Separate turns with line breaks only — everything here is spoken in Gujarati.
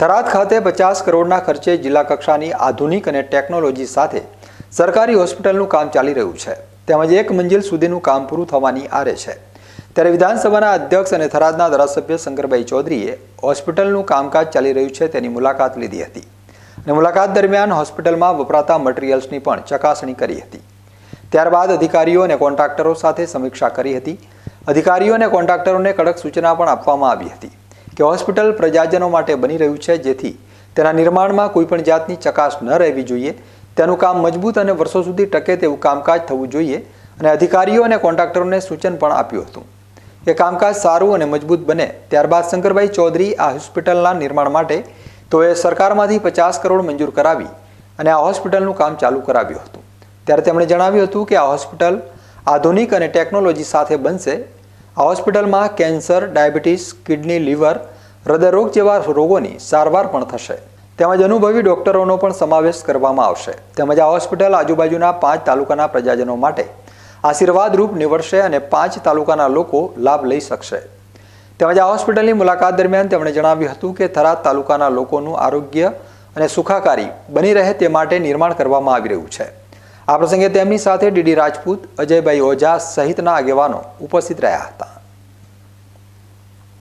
થરાદ ખાતે પચાસ કરોડના ખર્ચે જિલ્લા કક્ષાની આધુનિક અને ટેકનોલોજી સાથે સરકારી હોસ્પિટલનું કામ ચાલી રહ્યું છે. તેમજ એક મંજિલ સુધીનું કામ પૂરું થવાની આરે છે. ત્યારે વિધાનસભાના અધ્યક્ષ અને થરાદના ધારાસભ્ય શંકરભાઈ ચૌધરીએ હોસ્પિટલનું કામકાજ ચાલી રહ્યું છે તેની મુલાકાત લીધી હતી. અને મુલાકાત દરમિયાન હોસ્પિટલમાં વપરાતા મટીરિયલ્સની પણ ચકાસણી કરી હતી. ત્યારબાદ અધિકારીઓ અને કોન્ટ્રાક્ટરો સાથે સમીક્ષા કરી હતી. અધિકારીઓ અને કોન્ટ્રાક્ટરોને કડક સૂચના પણ આપવામાં આવી હતી. કે હોસ્પિટલ પ્રજાજનો માટે બની રહ્યું છે જેથી તેના નિર્માણમાં કોઈપણ જાતની ચકાસ ન રહેવી જોઈએ. તેનું કામ મજબૂત અને વર્ષો સુધી ટકે તેવું કામકાજ થવું જોઈએ અને અધિકારીઓ અને કોન્ટ્રાક્ટરોને સૂચન પણ આપ્યું હતું. કે કામકાજ સારું અને મજબૂત બને ત્યારબાદ શંકરભાઈ ચૌધરી આ હોસ્પિટલના નિર્માણ માટે તેઓએ સરકારમાંથી પચાસ કરોડ મંજૂર કરાવી અને આ હોસ્પિટલનું કામ ચાલુ કરાવ્યું હતું. ત્યારે તેમણે જણાવ્યું હતું કે આ હોસ્પિટલ આધુનિક અને ટેકનોલોજી સાથે બનશે આ હોસ્પિટલમાં કેન્સર, ડાયાબિટીસ, કિડની, લીવર, હૃદયરોગ જેવા રોગોની સારવાર પણ થશે. તેમજ અનુભવી ડોક્ટરોનો પણ સમાવેશ કરવામાં આવશે. તેમજ આ હોસ્પિટલ આજુબાજુના પાંચ તાલુકાના પ્રજાજનો માટે આશીર્વાદરૂપ નીવડશે અને પાંચ તાલુકાના લોકો લાભ લઈ શકશે. તેમજ આ હોસ્પિટલની મુલાકાત દરમિયાન તેમણે જણાવ્યું હતું કે થરાદ તાલુકાના લોકોનું આરોગ્ય અને સુખાકારી બની રહે તે માટે નિર્માણ કરવામાં આવી રહ્યું છે. આ પ્રસંગે તેમની સાથે ડીડી રાજપૂત અજયભાઈ ઓઝા સહિતના આગેવાનો ઉપસ્થિત રહ્યા હતા.